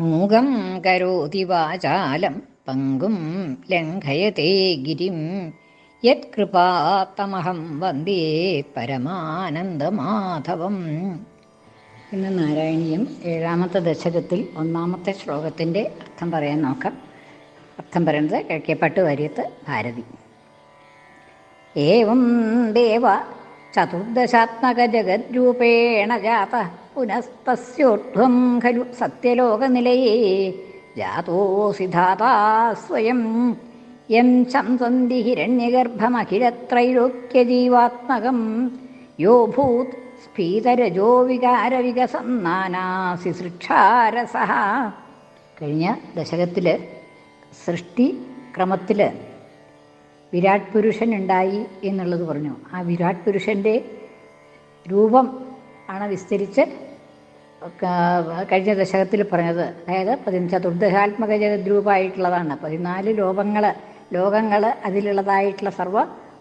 മൂകം കരോതി വാചാലം പങ്കും ലംഘയത്തെ ഗിരിം. യത്കൃപാത്തമഹം വന്ദേ പരമാനന്ദമാധവം. ഇന്ന് നാരായണീയം ഏഴാമത്തെ ദശകത്തിൽ ഒന്നാമത്തെ ശ്ലോകത്തിന്റെ അർത്ഥം പറയാൻ നോക്കാം. അർത്ഥം പറയുന്നത് കിഴക്കേപ്പട്ട് വാര്യത്ത് ഭാരതി. ഏവം ദേവ ചതുർദശാത്മക ജഗദ്രൂപേണ ജാത പുനസ്തസ്യോർധ്വം ഖലു സത്യലോകനിലയേ. ജാതോസി ധാതാ സ്വയം. യം ചന്തന്തി ഹിരണ്യഗർഭമഖിലത്രൈലോക്യജീവാത്മകം. യോ ഭൂത് സ്ഫീതരജോ വികാരവികസന്നാനാസി സൃക്ഷാരസ. കഴിഞ്ഞ ദശകത്തിൽ സൃഷ്ടി ക്രമത്തിൽ വിരാട് പുരുഷൻ ഉണ്ടായി എന്നുള്ളത് പറഞ്ഞു. ആ വിരാട് പുരുഷന്റെ രൂപം ആണ് വിസ്തരിച്ച് കഴിഞ്ഞ ദശകത്തിൽ പറഞ്ഞത്. അതായത് പതിനഞ്ച് ചതുർദശാത്മക ജഗദ്രൂപമായിട്ടുള്ളതാണ് പതിനാല് ലോകങ്ങൾ ലോകങ്ങൾ അതിലുള്ളതായിട്ടുള്ള സർവ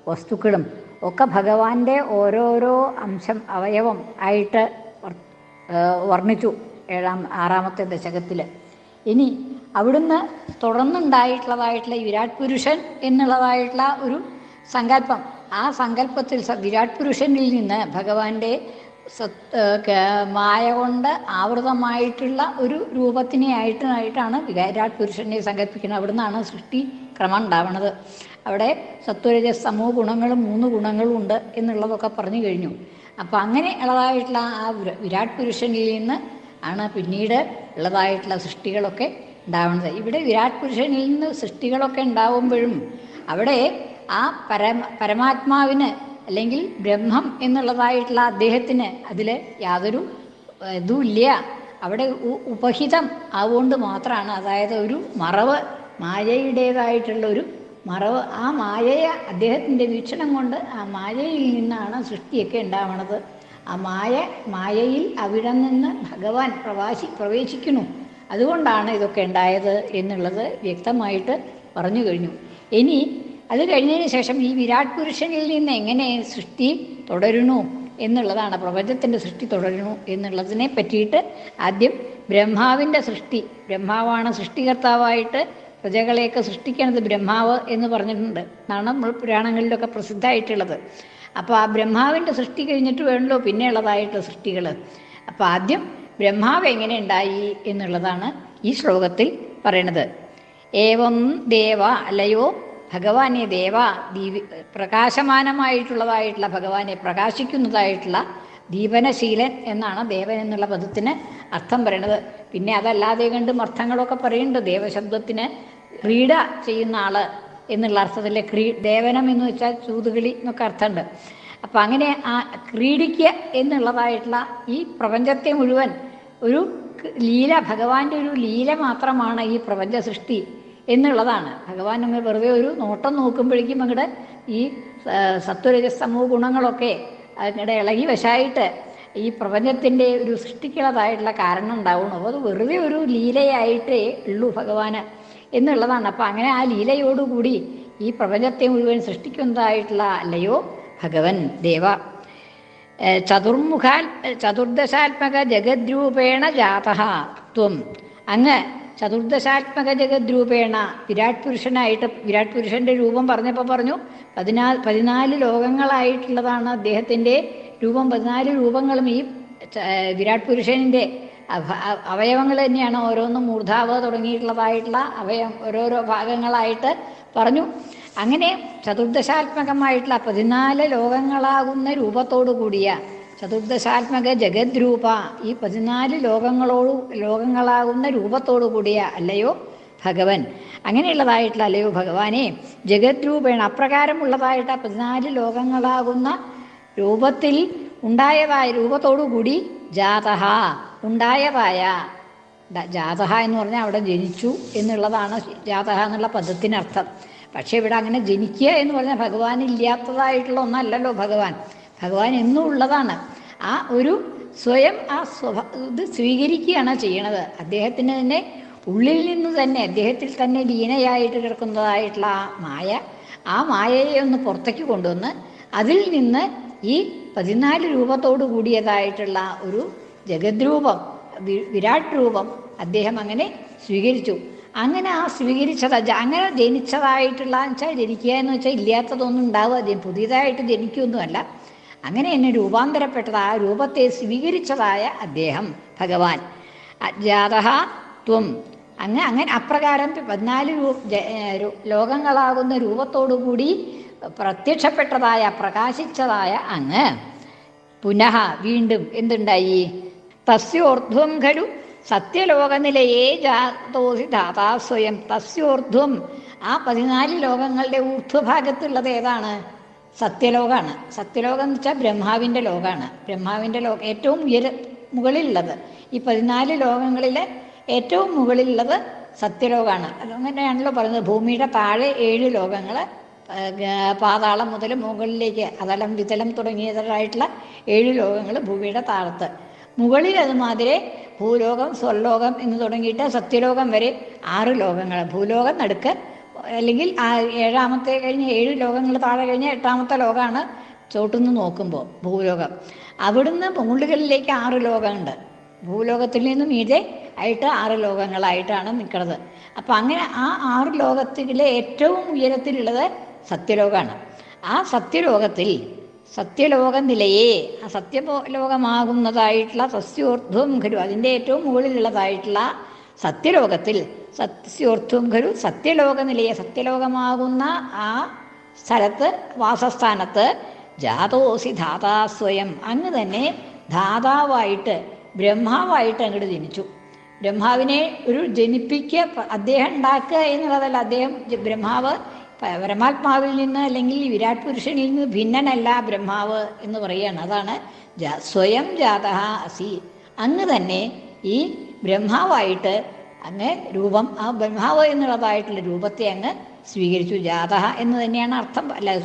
വസ്തുക്കളും ഒക്കെ ഭഗവാന്റെ ഓരോരോ അംശം അവയവം ആയിട്ട് വർണിച്ചു ഏഴാം ആറാമത്തെ ദശകത്തിൽ ഇനി അവിടുന്ന് തുടർന്നുണ്ടായിട്ടുള്ളതായിട്ടുള്ള വിരാട് പുരുഷൻ എന്നുള്ളതായിട്ടുള്ള ഒരു സങ്കല്പം. ആ സങ്കല്പത്തിൽ വിരാട് പുരുഷനിൽ നിന്ന് ഭഗവാന്റെ മായ കൊണ്ട് ആവൃതമായിട്ടുള്ള ഒരു രൂപത്തിനെ ആയിട്ടാണ് വിരാട് പുരുഷനെ സങ്കല്പിക്കുന്നത്. അവിടുന്നാണ് സൃഷ്ടി ക്രമം ഉണ്ടാവണത്. അവിടെ സത്വരജ സമൂഹ ഗുണങ്ങളും മൂന്ന് ഗുണങ്ങളും ഉണ്ട് എന്നുള്ളതൊക്കെ പറഞ്ഞു കഴിഞ്ഞു. അപ്പോൾ അങ്ങനെ ഉള്ളതായിട്ടുള്ള ആ വിരാട് പുരുഷനിൽ നിന്ന് ആണ് പിന്നീട് ഉള്ളതായിട്ടുള്ള സൃഷ്ടികളൊക്കെ ഉണ്ടാവുന്നത് ഇവിടെ വിരാട് പുരുഷനിൽ നിന്ന് സൃഷ്ടികളൊക്കെ ഉണ്ടാവുമ്പോഴും അവിടെ ആ പരമ പരമാത്മാവിന് അല്ലെങ്കിൽ ബ്രഹ്മം എന്നുള്ളതായിട്ടുള്ള അദ്ദേഹത്തിന് അതിൽ യാതൊരു ഇതുമില്ല. അവിടെ ഉപഹിതം ആവുകൊണ്ട് മാത്രമാണ്. അതായത് ഒരു മറവ് മായയുടേതായിട്ടുള്ള ഒരു മറവ്. ആ മായയെ അദ്ദേഹത്തിന്റെ വീക്ഷണം കൊണ്ട് ആ മായയിൽ നിന്നാണ് സൃഷ്ടിയൊക്കെ ഉണ്ടാവണത്. ആ മായ മായയിൽ അവിടെ നിന്ന് ഭഗവാൻ പ്രവാസി പ്രവേശിക്കുന്നു. അതുകൊണ്ടാണ് ഇതൊക്കെ ഉണ്ടായത് എന്നുള്ളത് വ്യക്തമായിട്ട് പറഞ്ഞു കഴിഞ്ഞു. ഇനി അത് കഴിഞ്ഞതിന് ശേഷം ഈ വിരാട് പുരുഷനിൽ നിന്ന് എങ്ങനെ സൃഷ്ടി തുടരുന്നു എന്നുള്ളതാണ് പ്രപഞ്ചത്തിന്റെ സൃഷ്ടി തുടരുന്നു എന്നുള്ളതിനെ പറ്റിയിട്ട് ആദ്യം ബ്രഹ്മാവിന്റെ സൃഷ്ടി ബ്രഹ്മാവാണ് സൃഷ്ടികർത്താവായിട്ട് പ്രജകളെയൊക്കെ സൃഷ്ടിക്കുന്നത് ബ്രഹ്മാവ് എന്ന് പറഞ്ഞിട്ടുണ്ട്. എന്നാണ് നമ്മൾ പുരാണങ്ങളിലൊക്കെ പ്രസിദ്ധമായിട്ടുള്ളത്. അപ്പോൾ ആ ബ്രഹ്മാവിന്റെ സൃഷ്ടി കഴിഞ്ഞിട്ട് വേണമല്ലോ പിന്നെയുള്ളതായിട്ടുള്ള സൃഷ്ടികൾ. അപ്പോൾ ആദ്യം ബ്രഹ്മാവ് എങ്ങനെ ഉണ്ടായി എന്നുള്ളതാണ് ഈ ശ്ലോകത്തിൽ പറയണത്. ഏവം ദേവ അല്ലയോ ഭഗവാനെ ദേവ ദീപി പ്രകാശമാനമായിട്ടുള്ളതായിട്ടുള്ള ഭഗവാനെ പ്രകാശിക്കുന്നതായിട്ടുള്ള ദീപനശീലൻ എന്നാണ് ദേവൻ എന്നുള്ള പദത്തിന് അർത്ഥം പറയണത്. പിന്നെ അതല്ലാതെ കണ്ടും അർത്ഥങ്ങളൊക്കെ പറയുന്നുണ്ട്. ദേവശബ്ദത്തിന് ക്രീഡ ചെയ്യുന്ന ആൾ എന്നുള്ള അർത്ഥത്തിൽ ക്രീ ദേവനം എന്ന് വെച്ചാൽ ചൂതുകളി എന്നൊക്കെ അർത്ഥമുണ്ട്. അപ്പം അങ്ങനെ ആ ക്രീഡിക്കുക എന്നുള്ളതായിട്ടുള്ള ഈ പ്രപഞ്ചത്തെ മുഴുവൻ ഒരു ലീല ഭഗവാന്റെ ഒരു ലീല മാത്രമാണ് ഈ പ്രപഞ്ച സൃഷ്ടി എന്നുള്ളതാണ്. ഭഗവാൻ അങ്ങ് വെറുതെ ഒരു നോട്ടം നോക്കുമ്പോഴേക്കും അങ്ങടെ ഈ സത്വരജസ്തമോ ഗുണങ്ങളൊക്കെ അങ്ങടെ ഇളകി വശായിട്ട് ഈ പ്രപഞ്ചത്തിന്റെ ഒരു സൃഷ്ടിക്കുള്ളതായിട്ടുള്ള കാരണം ഉണ്ടാവുന്നു. അപ്പോൾ അത് വെറുതെ ഒരു ലീലയായിട്ടേ ഉള്ളൂ ഭഗവാന് എന്നുള്ളതാണ്. അപ്പം അങ്ങനെ ആ ലീലയോടുകൂടി ഈ പ്രപഞ്ചത്തെ മുഴുവൻ സൃഷ്ടിക്കുന്നതായിട്ടുള്ള അല്ലയോ ഭഗവൻ ദേവ. ചതുർമുഖാൽ ചതുർദശാത്മക ജഗദ്രൂപേണ ജാതഃ ത്വം അങ്ങ് ചതുർദശാത്മക ജഗദ്രൂപേണ വിരാട് പുരുഷനായിട്ട് വിരാട് പുരുഷന്റെ രൂപം പറഞ്ഞപ്പോൾ പറഞ്ഞു പതിനാ പതിനാല് ലോകങ്ങളായിട്ടുള്ളതാണ് അദ്ദേഹത്തിന്റെ രൂപം. പതിനാല് രൂപങ്ങളും ഈ വിരാട് പുരുഷനിന്റെ അവ- അവയവങ്ങൾ തന്നെയാണ്. ഓരോന്നും മൂർധാവ് തുടങ്ങിയിട്ടുള്ളതായിട്ടുള്ള അവയവം ഓരോരോ ഭാഗങ്ങളായിട്ട് പറഞ്ഞു. അങ്ങനെ ചതുർദശാത്മകമായിട്ടുള്ള പതിനാല് ലോകങ്ങളാകുന്ന രൂപത്തോടു കൂടിയ ചതുർദശാത്മക ജഗദ്രൂപ ഈ പതിനാല് ലോകങ്ങളോട് ലോകങ്ങളാകുന്ന രൂപത്തോടു കൂടിയ അല്ലയോ ഭഗവൻ. അങ്ങനെയുള്ളതായിട്ടുള്ള അല്ലയോ ഭഗവാനെ ജഗദ്രൂപേണ അപ്രകാരമുള്ളതായിട്ട് ആ പതിനാല് ലോകങ്ങളാകുന്ന രൂപത്തിൽ ഉണ്ടായതായ രൂപത്തോടുകൂടി ജാതഹ ഉണ്ടായതായ ജാതഹ എന്ന് പറഞ്ഞാൽ അവിടെ ജനിച്ചു എന്നുള്ളതാണ് ജാതഹ എന്നുള്ള പദത്തിനർത്ഥം. പക്ഷേ ഇവിടെ അങ്ങനെ ജനിക്കുക എന്ന് പറഞ്ഞാൽ ഭഗവാൻ ഇല്ലാത്തതായിട്ടുള്ള ഒന്നല്ലല്ലോ ഭഗവാൻ. ഭഗവാൻ എന്നും ഉള്ളതാണ്. ആ ഒരു സ്വയം ആ സ്വഭ ഇത് സ്വീകരിക്കുകയാണ് ചെയ്യണത്. അദ്ദേഹത്തിന് തന്നെ ഉള്ളിൽ നിന്ന് തന്നെ അദ്ദേഹത്തിൽ തന്നെ ലീനയായിട്ട് കിടക്കുന്നതായിട്ടുള്ള ആ മായ ആ മായയെ ഒന്ന് പുറത്തേക്ക് കൊണ്ടുവന്ന് അതിൽ നിന്ന് ഈ പതിനാല് രൂപത്തോടു കൂടിയതായിട്ടുള്ള ഒരു ജഗദ്രൂപം വിരാട് രൂപം അദ്ദേഹം അങ്ങനെ സ്വീകരിച്ചു. അങ്ങനെ ആ സ്വീകരിച്ചത് അങ്ങനെ ജനിച്ചതായിട്ടുള്ള വെച്ചാൽ ജനിക്കുക എന്ന് വെച്ചാൽ ഇല്ലാത്തതൊന്നും ഉണ്ടാവുക പുതിയതായിട്ട് ജനിക്കുകയൊന്നുമല്ല അങ്ങനെ എന്നെ രൂപാന്തരപ്പെട്ടതായ രൂപത്തെ സ്വീകരിച്ചതായ അദ്ദേഹം ഭഗവാൻ. അജാത ത്വം. അങ്ങ് അങ്ങനെ അപ്രകാരം പതിനാല് ലോകങ്ങളാകുന്ന രൂപത്തോടുകൂടി പ്രത്യക്ഷപ്പെട്ടതായ പ്രകാശിച്ചതായ അങ്ങ്. പുനഃ വീണ്ടും എന്തുണ്ടായി? തസ്യോർധ്വം ഖലു. സത്യലോകനിലയേ ജാതോസി ദാതാ സ്വയം. തസ്യോർധ്വം ആ പതിനാല് ലോകങ്ങളുടെ ഊർധ്വഭാഗത്തുള്ളത് ഏതാണ്? സത്യലോകമാണ് സത്യലോകം എന്ന് വെച്ചാൽ ബ്രഹ്മാവിന്റെ ലോകമാണ് ബ്രഹ്മാവിന്റെ ലോകം ഏറ്റവും ഉയര മുകളിലുള്ളത്. ഈ പതിനാല് ലോകങ്ങളിൽ ഏറ്റവും മുകളിലുള്ളത് സത്യലോകമാണ് അതങ്ങനെയാണല്ലോ പറയുന്നത്. ഭൂമിയുടെ താഴെ ഏഴ് ലോകങ്ങൾ പാതാളം മുതൽ മുകളിലേക്ക് അതലം വിതലം തുടങ്ങിയതായിട്ടുള്ള ഏഴ് ലോകങ്ങൾ ഭൂമിയുടെ താഴത്ത്. മുകളിൽ അതുമാതിരി ഭൂലോകം സ്വർലോകം എന്ന് തുടങ്ങിയിട്ട് സത്യലോകം വരെ ആറ് ലോകങ്ങൾ ഭൂലോകം നടുക്ക് അല്ലെങ്കിൽ ആ ഏഴാമത്തെ കഴിഞ്ഞ് ഏഴ് ലോകങ്ങൾ താഴെ കഴിഞ്ഞ എട്ടാമത്തെ ലോകമാണ് ചോട്ടുനിന്ന് നോക്കുമ്പോൾ ഭൂലോകം. അവിടുന്ന് മുകളിലേക്ക് ആറ് ലോകമുണ്ട്. ഭൂലോകത്തിൽ നിന്ന് മീതെ ആയിട്ട് ആറ് ലോകങ്ങളായിട്ടാണ് നിൽക്കുന്നത് അപ്പം അങ്ങനെ ആ ആറ് ലോകത്തിലെ ഏറ്റവും ഉയരത്തിലുള്ളത് സത്യലോകമാണ് ആ സത്യലോകത്തിൽ സത്യലോക നിലയെ ആ സത്യലോകമാകുന്നതായിട്ടുള്ള സസ്യോർദ്ധം ഖരു അതിന്റെ ഏറ്റവും മുകളിലുള്ളതായിട്ടുള്ള സത്യലോകത്തിൽ സസ്യോർധ്വം ഖരു സത്യലോക നിലയെ സത്യലോകമാകുന്ന ആ സ്ഥലത്ത് വാസസ്ഥാനത്ത് ജാതോസി ധാതാ സ്വയം. അങ്ങ് തന്നെ ധാതാവായിട്ട് ബ്രഹ്മാവായിട്ട് അങ്ങോട്ട് ജനിച്ചു. ബ്രഹ്മാവിനെ ഒരു ജനിപ്പിക്കുക അദ്ദേഹം ഉണ്ടാക്കുക എന്നുള്ളതല്ല. അദ്ദേഹം ബ്രഹ്മാവ് പരമാത്മാവിൽ നിന്ന് അല്ലെങ്കിൽ വിരാട് പുരുഷനിൽ നിന്ന് ഭിന്നനല്ല ബ്രഹ്മാവ് എന്ന് പറയുകയാണ്. അതാണ് സ്വയം ജാത അസി. അങ്ങ് തന്നെ ഈ ബ്രഹ്മാവായിട്ട് അങ്ങ് രൂപം ആ ബ്രഹ്മാവ് എന്നുള്ളതായിട്ടുള്ള രൂപത്തെ അങ്ങ് സ്വീകരിച്ചു. ജാതഹ എന്ന് തന്നെയാണ് അർത്ഥം. അല്ല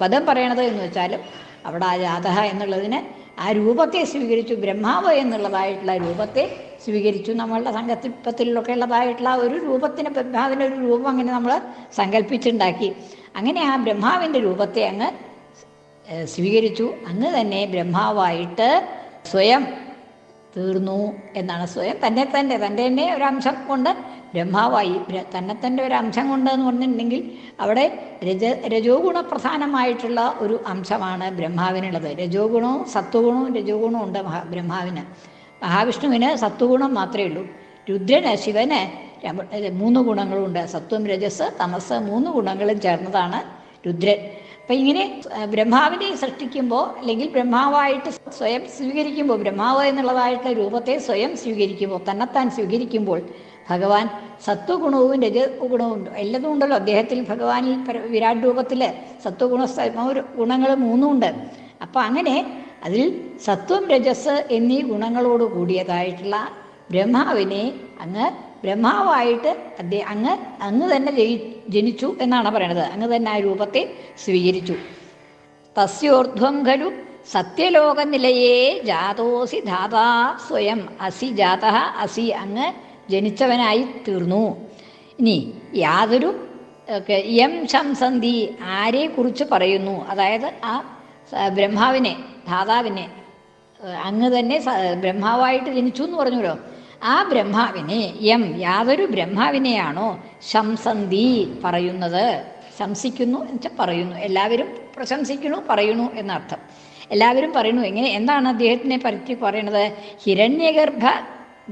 പദം പറയണത് എന്ന് വെച്ചാലും അവിടെ ആ ജാത എന്നുള്ളതിന് ആ രൂപത്തെ സ്വീകരിച്ചു ബ്രഹ്മാവ് എന്നുള്ളതായിട്ടുള്ള രൂപത്തെ സ്വീകരിച്ചു. നമ്മളുടെ സങ്കല്പത്തിലൊക്കെ ഉള്ളതായിട്ടുള്ള ഒരു രൂപത്തിന് ബ്രഹ്മാവിന്റെ ഒരു രൂപം അങ്ങനെ നമ്മൾ സങ്കല്പിച്ചുണ്ടാക്കി. അങ്ങനെ ആ ബ്രഹ്മാവിന്റെ രൂപത്തെ അങ്ങ് സ്വീകരിച്ചു. അങ്ങ് തന്നെ ബ്രഹ്മാവായിട്ട് സ്വയം തീർന്നു എന്നാണ് സ്വയം തന്നെ തന്നെ തന്റെ തന്നെ ഒരു അംശം കൊണ്ട് ബ്രഹ്മാവായി. തന്നെ തന്നെ ഒരു അംശം കൊണ്ട് എന്ന് പറഞ്ഞിട്ടുണ്ടെങ്കിൽ അവിടെ രജ രജോ ഗുണപ്രധാനമായിട്ടുള്ള ഒരു അംശമാണ് ബ്രഹ്മാവിനുള്ളത്. രജോ ഗുണവും സത്വഗുണവും രജോ ഗുണവും ഉണ്ട് മഹാ ബ്രഹ്മാവിന്. മഹാവിഷ്ണുവിന് സത്വഗുണം മാത്രമേ ഉള്ളൂ. രുദ്രന് ശിവന് മൂന്ന് ഗുണങ്ങളുണ്ട്. സത്വം രജസ് തമസ് മൂന്ന് ഗുണങ്ങളും ചേർന്നതാണ് രുദ്രൻ. അപ്പം ഇങ്ങനെ ബ്രഹ്മാവിനെ സൃഷ്ടിക്കുമ്പോൾ അല്ലെങ്കിൽ ബ്രഹ്മാവായിട്ട് സ്വയം സ്വീകരിക്കുമ്പോൾ ബ്രഹ്മാവ് എന്നുള്ളതായിട്ടുള്ള രൂപത്തെ സ്വയം സ്വീകരിക്കുമ്പോൾ തന്നെത്താൻ സ്വീകരിക്കുമ്പോൾ ഭഗവാൻ സത്വഗുണവും രജ ഗുണവും ഉണ്ട് എല്ലതും ഉണ്ടല്ലോ. അദ്ദേഹത്തിൽ ഭഗവാനിൽ വിരാട് രൂപത്തിൽ സത്വഗുണ ഗുണങ്ങൾ മൂന്നും ഉണ്ട് അപ്പം അങ്ങനെ അതിൽ സത്വം രജസ് എന്നീ ഗുണങ്ങളോട് കൂടിയതായിട്ടുള്ള ബ്രഹ്മാവിനെ അങ്ങ് ബ്രഹ്മാവായിട്ട് അദ്ദേഹം അങ്ങ് അങ്ങ് തന്നെ ജയി ജനിച്ചു എന്നാണ് പറയണത്. അങ്ങ് തന്നെ ആ രൂപത്തെ സ്വീകരിച്ചു. തസ്യോർധ്വം ഖലു സത്യലോകനിലയേ ജാതോസി ധാതാ സ്വയം. അസി ജാത അസി അങ്ങ് ജനിച്ചവനായി തീർന്നു. ഇനി യാതൊരു എം ശംസന്ധി ആരെ ആരെക്കുറിച്ച് പറയുന്നു? അതായത് ആ ബ്രഹ്മാവിനെ ധാതാവിനെ അങ്ങ് തന്നെ ബ്രഹ്മാവായിട്ട് ജനിച്ചു എന്ന് പറഞ്ഞല്ലോ ആ ബ്രഹ്മാവിനെ എം യാതൊരു ബ്രഹ്മാവിനെയാണോ ശംസന്തി പറയുന്നത്? ശംസിക്കുന്നു എന്ന് വെച്ചാൽ പറയുന്നു. എല്ലാവരും പ്രശംസിക്കുന്നു പറയുന്നു എന്നർത്ഥം. എല്ലാവരും പറയുന്നു എങ്ങനെ? എന്താണ് അദ്ദേഹത്തിനെ പറ്റി പറയുന്നത് ഹിരണ്യഗർഭ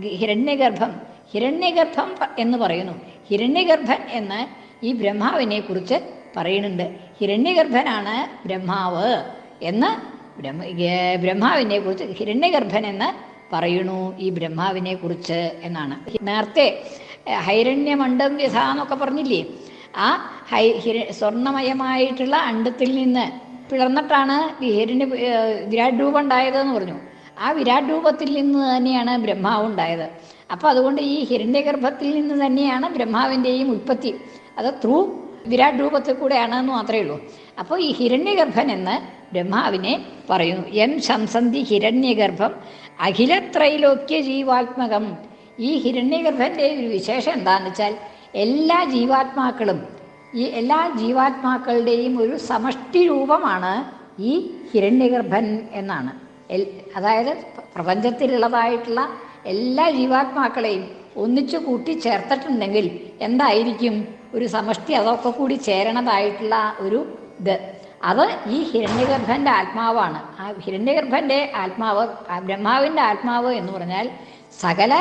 ഹിരണ്യഗർഭം ഹിരണ്യഗർഭം എന്ന് പറയുന്നു. ഹിരണ്യഗർഭൻ എന്ന് ഈ ബ്രഹ്മാവിനെ കുറിച്ച് പറയുന്നുണ്ട്. ഹിരണ്യഗർഭനാണ് ബ്രഹ്മാവ് എന്ന് ബ്രഹ്മ ബ്രഹ്മാവിനെ കുറിച്ച് ഹിരണ്യഗർഭൻ എന്ന് പറയുന്നു ഈ ബ്രഹ്മാവിനെ കുറിച്ച് എന്നാണ്. നേരത്തെ ഹൈരണ്യമണ്ഡം വ്യഥ എന്നൊക്കെ പറഞ്ഞില്ലേ? ആ ഹൈ ഹിര സ്വർണമയമായിട്ടുള്ള അണ്ടത്തിൽ നിന്ന് പിളർന്നിട്ടാണ് ഹിരണ്യ വിരാട് രൂപം ഉണ്ടായതെന്ന് പറഞ്ഞു. ആ വിരാട് രൂപത്തിൽ നിന്ന് തന്നെയാണ് ബ്രഹ്മാവ് ഉണ്ടായത്. അപ്പോൾ അതുകൊണ്ട് ഈ ഹിരണ്യഗർഭത്തിൽ നിന്ന് തന്നെയാണ് ബ്രഹ്മാവിന്റെയും ഉൽപ്പത്തി. അത് ത്രൂ വിരാട് രൂപത്തിൽ കൂടെയാണ് എന്ന് മാത്രമേ ഉള്ളൂ. അപ്പോൾ ഈ ഹിരണ്യഗർഭൻ എന്ന് ബ്രഹ്മാവിനെ പറയുന്നു. എൻ ശംസന്തി ഹിരണ്യഗർഭം അഖിലത്രൈലോക്യ ജീവാത്മകം ഈ ഹിരണ്യഗർഭന്റെ ഒരു വിശേഷം എന്താണെന്ന് വെച്ചാൽ എല്ലാ ജീവാത്മാക്കളും ഈ എല്ലാ ജീവാത്മാക്കളുടെയും ഒരു സമഷ്ടി രൂപമാണ് ഈ ഹിരണ്യഗർഭൻ എന്നാണ്. അതായത് പ്രപഞ്ചത്തിലുള്ളതായിട്ടുള്ള എല്ലാ ജീവാത്മാക്കളെയും ഒന്നിച്ചു കൂട്ടി ചേർത്തിട്ടുണ്ടെങ്കിൽ എന്തായിരിക്കും? ഒരു സമഷ്ടി അതൊക്കെ കൂടി ചേരണതായിട്ടുള്ള ഒരു ഇത്. അത് ഈ ഹിരണ്യഗർഭന്റെ ആത്മാവാണ്. ആ ഹിരണ്യഗർഭന്റെ ആത്മാവ് ആ ബ്രഹ്മാവിന്റെ ആത്മാവ് എന്ന് പറഞ്ഞാൽ സകല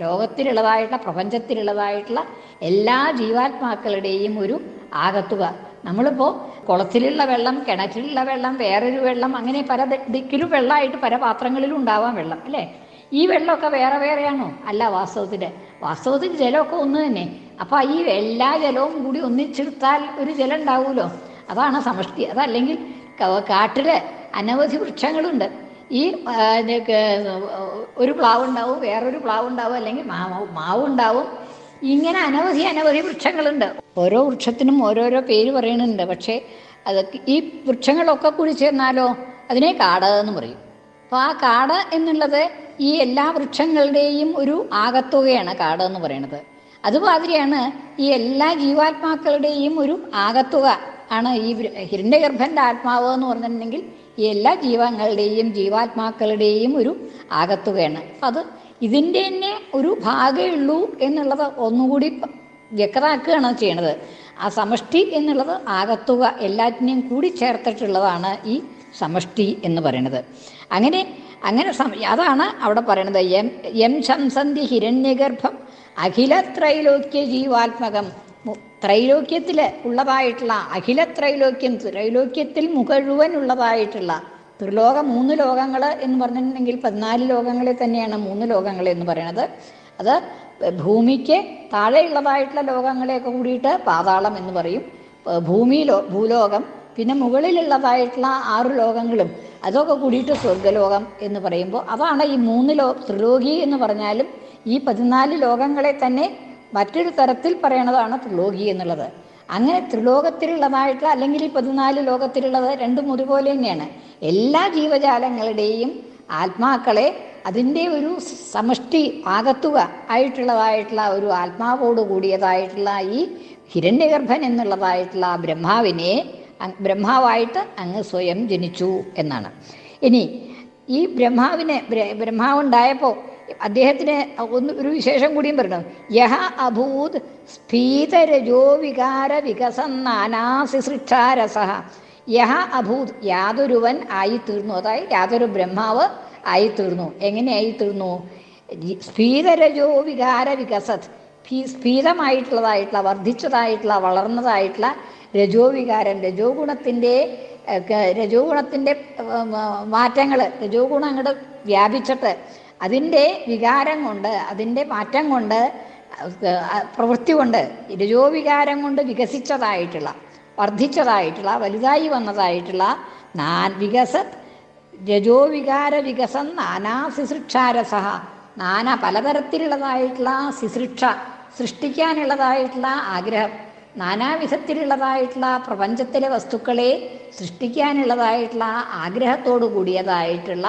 ലോകത്തിലുള്ളതായിട്ടുള്ള പ്രപഞ്ചത്തിലുള്ളതായിട്ടുള്ള എല്ലാ ജീവാത്മാക്കളുടെയും ഒരു ആകത്തുക. നമ്മളിപ്പോൾ കുളത്തിലുള്ള വെള്ളം കിണറ്റിലുള്ള വെള്ളം വേറൊരു വെള്ളം അങ്ങനെ പല ദിക്കിലും വെള്ളമായിട്ട് പല പാത്രങ്ങളിലും ഉണ്ടാവാം വെള്ളം അല്ലേ? ഈ വെള്ളമൊക്കെ വേറെ വേറെയാണോ? അല്ല വാസ്തവത്തിൽ വാസ്തവത്തിൽ ജലമൊക്കെ ഒന്ന് തന്നെ. അപ്പോൾ ഈ എല്ലാ ജലവും കൂടി ഒന്നിച്ചെടുത്താൽ ഒരു ജലം ഉണ്ടാവുമല്ലോ അതാണ് സമഷ്ടി അതല്ലെങ്കിൽ കാട്ടിൽ അനവധി വൃക്ഷങ്ങളുണ്ട്. ഈ ഒരു പ്ലാവ് ഉണ്ടാവും വേറൊരു പ്ലാവ് ഉണ്ടാവും അല്ലെങ്കിൽ മാവ് ഉണ്ടാവും ഇങ്ങനെ അനവധി അനവധി വൃക്ഷങ്ങളുണ്ട്. ഓരോ വൃക്ഷത്തിനും ഓരോരോ പേര് പറയുന്നുണ്ട്. പക്ഷേ അതൊക്കെ ഈ വൃക്ഷങ്ങളൊക്കെ കൂടി ചേർന്നാലോ? അതിനെ കാട് എന്ന് പറയും. അപ്പോൾ ആ കാട് എന്നുള്ളത് ഈ എല്ലാ വൃക്ഷങ്ങളുടെയും ഒരു ആകത്തുകയാണ് കാട് എന്ന് പറയുന്നത്. അതുമാതിരിയാണ് ഈ എല്ലാ ജീവാത്മാക്കളുടെയും ഒരു ആകത്തുക ആണ് ഈ ഹിരണ്യഗർഭന്റെ ആത്മാവ് എന്ന് പറഞ്ഞിട്ടുണ്ടെങ്കിൽ എല്ലാ ജീവങ്ങളുടെയും ജീവാത്മാക്കളുടെയും ഒരു ആകത്തുകയാണ് അത് ഇതിന്റെ തന്നെ ഒരു ഭാഗമേ ഉള്ളൂ എന്നുള്ളത് ഒന്നുകൂടി വ്യക്തമാക്കുകയാണ് ചെയ്യണത്. ആ സമഷ്ടി എന്നുള്ളത് ആകത്തുക എല്ലാറ്റിനെയും കൂടി ചേർത്തിട്ടുള്ളതാണ് ഈ സമഷ്ടി എന്ന് പറയുന്നത്. അങ്ങനെ അങ്ങനെ അതാണ് അവിടെ പറയുന്നത് എം എം ശംസന്ധി ഹിരണ്യഗർഭം അഖിലത്രൈലോക്യ ജീവാത്മകം ത്രൈലോക്യത്തിൽ ഉള്ളതായിട്ടുള്ള അഖില ത്രൈലോക്യം ത്രൈലോക്യത്തിൽ മുഴുവൻ ഉള്ളതായിട്ടുള്ള ത്രിലോക മൂന്ന് ലോകങ്ങൾ എന്ന് പറഞ്ഞിട്ടുണ്ടെങ്കിൽ പതിനാല് ലോകങ്ങളെ തന്നെയാണ് മൂന്ന് ലോകങ്ങൾ എന്ന് പറയുന്നത് അത് ഭൂമിക്ക് താഴെയുള്ളതായിട്ടുള്ള ലോകങ്ങളെയൊക്കെ കൂടിയിട്ട് പാതാളം എന്ന് പറയും. ഭൂമി ഭൂലോകം പിന്നെ മുകളിലുള്ളതായിട്ടുള്ള ആറ് ലോകങ്ങളും അതൊക്കെ കൂടിയിട്ട് സ്വർഗലോകം എന്ന് പറയുമ്പോൾ അതാണ് ഈ മൂന്ന് ലോ ത്രിലോകി എന്ന് പറഞ്ഞാലും ഈ പതിനാല് ലോകങ്ങളെ തന്നെ മറ്റൊരു തരത്തിൽ പറയണതാണ് ത്രിലോകി എന്നുള്ളത്. അങ്ങനെ ത്രിലോകത്തിലുള്ളതായിട്ടുള്ള അല്ലെങ്കിൽ ഈ പതിനാല് ലോകത്തിലുള്ളത് രണ്ടും ഒരുപോലെ തന്നെയാണ്. എല്ലാ ജീവജാലങ്ങളുടെയും ആത്മാക്കളെ അതിന്റെ ഒരു സമഷ്ടി ആകത്തുക ആയിട്ടുള്ളതായിട്ടുള്ള ഒരു ആത്മാവോട് കൂടിയതായിട്ടുള്ള ഈ ഹിരണ്യഗർഭൻ എന്നുള്ളതായിട്ടുള്ള ബ്രഹ്മാവിനെ ബ്രഹ്മാവായിട്ട് അങ്ങ് സ്വയം ജനിച്ചു എന്നാണ്. ഇനി ഈ ബ്രഹ്മാവിനെ ബ്ര- ബ്രഹ്മാവുണ്ടായപ്പോൾ അദ്ദേഹത്തിന് ഒന്ന് ഒരു വിശേഷം കൂടിയും പറഞ്ഞു യഹ അഭൂത് സ്ഫീതരജോ വികാര വികസം നാനാസിസൃക്ഷാരസ. യഹ അഭൂത് യാതൊരുവൻ ആയിത്തീർന്നു. അതായത് യാതൊരു ബ്രഹ്മാവ് ആയിത്തീർന്നു. എങ്ങനെ ആയിത്തീർന്നു? ജി- സ്ഫീതരജോ വികാര വികസത്. സ്ഫീതമായിട്ടുള്ളതായിട്ടുള്ള വർദ്ധിച്ചതായിട്ടുള്ള വളർന്നതായിട്ടുള്ള രജോ വികാരം രജോ ഗുണത്തിന്റെ രജോ ഗുണത്തിന്റെ മാറ്റങ്ങൾ രജോ ഗുണം അങ്ങോട്ട് വ്യാപിച്ചിട്ട് അതിന്റെ വികാരം കൊണ്ട് അതിന്റെ മാറ്റം കൊണ്ട് പ്രവൃത്തി കൊണ്ട് രജോ വികാരം കൊണ്ട് വികസിച്ചതായിട്ടുള്ള വർദ്ധിച്ചതായിട്ടുള്ള വലുതായി വന്നതായിട്ടുള്ള നാൻ വികസത് രജോ വികാര വികസം നാനാ ശുശ്രൂക്ഷാരസഹ നാനാ പലതരത്തിലുള്ളതായിട്ടുള്ള ശുശ്രൂഷ സൃഷ്ടിക്കാനുള്ളതായിട്ടുള്ള ആഗ്രഹം നാനാവിധത്തിലുള്ളതായിട്ടുള്ള പ്രപഞ്ചത്തിലെ വസ്തുക്കളെ സൃഷ്ടിക്കാനുള്ളതായിട്ടുള്ള ആഗ്രഹത്തോടു കൂടിയതായിട്ടുള്ള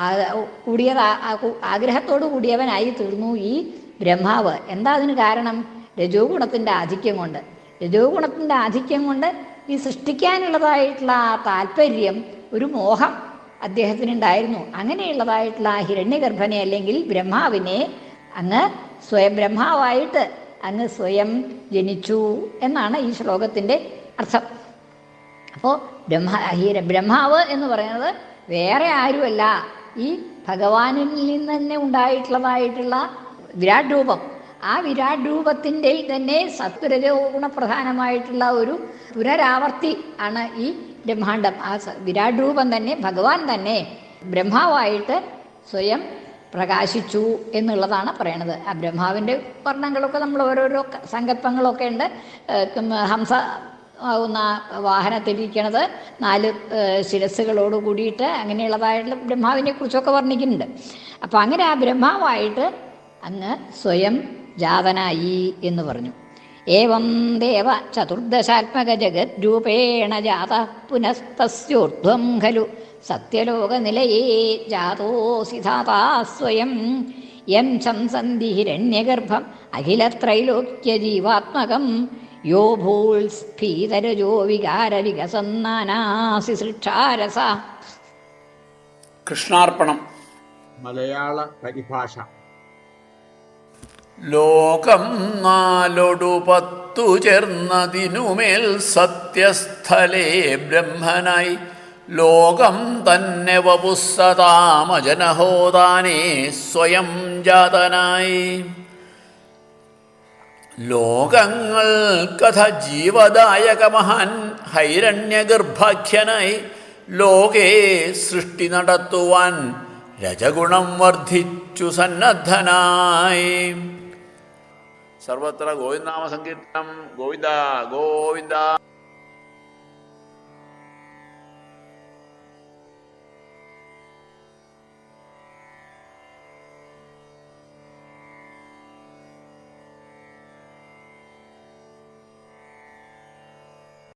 ആ- ആഗ്രഹത്തോടു കൂടിയവനായി തീർന്നു ഈ ബ്രഹ്മാവ്. എന്താ അതിന് കാരണം? രജോ ഗുണത്തിന്റെ ആധിക്യം കൊണ്ട്. രജോ ഗുണത്തിന്റെ ആധിക്യം കൊണ്ട് ഈ സൃഷ്ടിക്കാനുള്ളതായിട്ടുള്ള ആ താല്പര്യം ഒരു മോഹം അദ്ദേഹത്തിനുണ്ടായിരുന്നു. അങ്ങനെയുള്ളതായിട്ടുള്ള ആ ഹിരണ്യഗർഭനെ അല്ലെങ്കിൽ ബ്രഹ്മാവിനെ അങ്ങ് സ്വയം ബ്രഹ്മാവായിട്ട് അങ്ങ് സ്വയം ജനിച്ചു എന്നാണ് ഈ ശ്ലോകത്തിന്റെ അർത്ഥം. അപ്പോൾ ബ്രഹ്മ ബ്രഹ്മാവ് എന്ന് പറയുന്നത് വേറെ ആരുമല്ല. ഈ ഭഗവാനിൽ നിന്ന് തന്നെ ഉണ്ടായിട്ടുള്ളതായിട്ടുള്ള വിരാട് രൂപം ആ വിരാട് രൂപത്തിന്റെ തന്നെ സത്വരജോ പ്രധാനമായിട്ടുള്ള ഒരു പുനരാവർത്തി ആണ് ഈ ബ്രഹ്മാണ്ടം ആ വിരാട് രൂപം തന്നെ ഭഗവാൻ തന്നെ ബ്രഹ്മാവായിട്ട് സ്വയം പ്രകാശിച്ചു എന്നുള്ളതാണ് പറയണത്. ആ ബ്രഹ്മാവിന്റെ വർണങ്ങളൊക്കെ നമ്മൾ ഓരോരോ സങ്കല്പങ്ങളൊക്കെ ഉണ്ട്. ഹംസ ആവുന്ന വാഹനത്തിലിരിക്കണത് നാല് ശിരസ്സുകളോട് കൂടിയിട്ട് അങ്ങനെയുള്ളതായിട്ടുള്ള ബ്രഹ്മാവിനെ കുറിച്ചൊക്കെ വർണിക്കുന്നുണ്ട്. അപ്പം അങ്ങനെ ആ ബ്രഹ്മാവായിട്ട് അങ്ങ് സ്വയം ജാതനായി എന്ന് പറഞ്ഞു. ഏവം ദേവ ചതുർദശാത്മക ജഗത് രൂപേണ ജാത പുനസ്തസ്യോർധ്വം ഖലു. സത്യലോകനിലയേ ജാതോസി ധാതാ സ്വയം. യം ശംസന്തി ഹിരണ്യഗർഭം അഖിലത്രൈലോക്യ ജീവാത്മകം യോ ഭൂൾ സ്ഫീതരജോ വികാര വികസന്നാനാസി സൃക്ഷാരസ കൃഷ്ണാർപ്പണം. മലയാള പരിഭാഷ. ലോകം നാലൊടു പത്തു ചേർന്നതിനുമേൽ സത്യസ്ഥലേ ബ്രഹ്മനായി. ലോകം തന്നെ വപുസ്സതാമജനഹോദാനേ സ്വയം ജാതനായി. ലോകങ്ങൾ കഥ ജീവദായക മഹാൻ ഹൈരണ്യഗർഭാഖ്യനായി ലോകേ സൃഷ്ടി നടത്തുവാൻ രജഗുണം വർദ്ധിച്ചു സന്നദ്ധനായി. സർവത്ര ഗോവിന്ദനാമ സങ്കീർത്തനം ഗോവിന്ദ ഗോവിന്ദ.